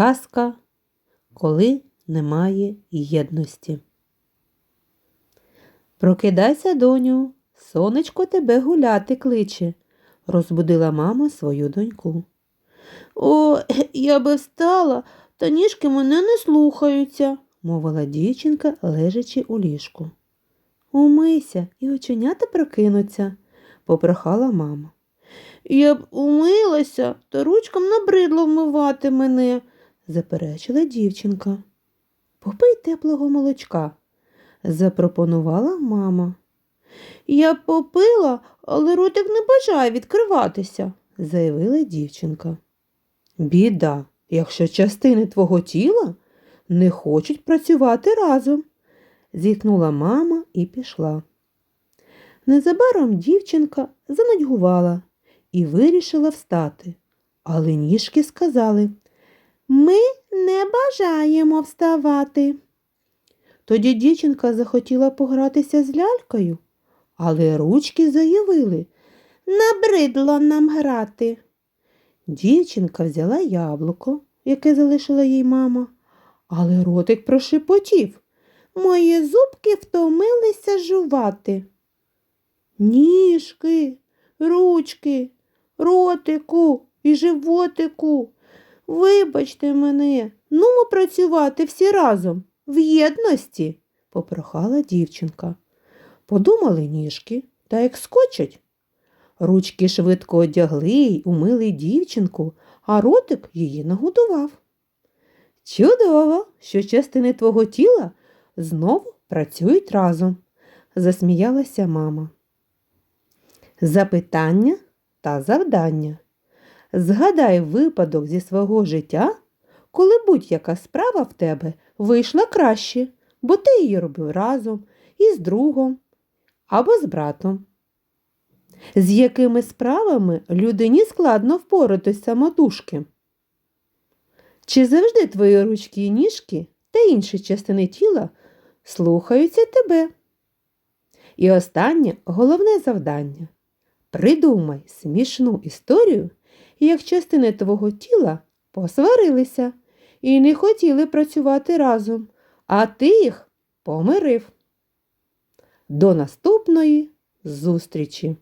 Казка, коли немає єдності. Прокидайся, доню, сонечко тебе гуляти кличе, розбудила мама свою доньку. О, я би встала, та ніжки мене не слухаються, мовила дівчинка, лежачи у ліжку. Умийся і оченята прокинуться, попрохала мама. Я б умилася, та ручкам набридло вмивати мене, заперечила дівчинка. Попий теплого молочка, запропонувала мама. Я попила, але ротик не бажає відкриватися, заявила дівчинка. Біда, якщо частини твого тіла не хочуть працювати разом, зіткнула мама і пішла. Незабаром дівчинка занудьгувала і вирішила встати, але ніжки сказали Ми не бажаємо вставати. Тоді дівчинка захотіла погратися з лялькою, але ручки заявили Набридло нам грати. Дівчинка взяла яблуко, яке залишила їй мама, але ротик прошепотів. Мої зубки втомилися жувати. Ніжки, ручки, ротику і животику. Вибачте мене, нумо працювати всі разом, в єдності, попрохала дівчинка. Подумали ніжки та як скочать. Ручки швидко одягли й умили дівчинку, а ротик її нагодував. Чудово, що частини твого тіла знову працюють разом, засміялася мама. Запитання та завдання. Згадай випадок зі свого життя, коли будь-яка справа в тебе вийшла краще, бо ти її робив разом із другом або з братом. З якими справами людині складно впоратись самотужки? Чи завжди твої ручки і ніжки та інші частини тіла слухаються тебе? І останнє головне завдання. Придумай смішну історію, як частини твого тіла посварилися і не хотіли працювати разом, а ти їх помирив. До наступної зустрічі!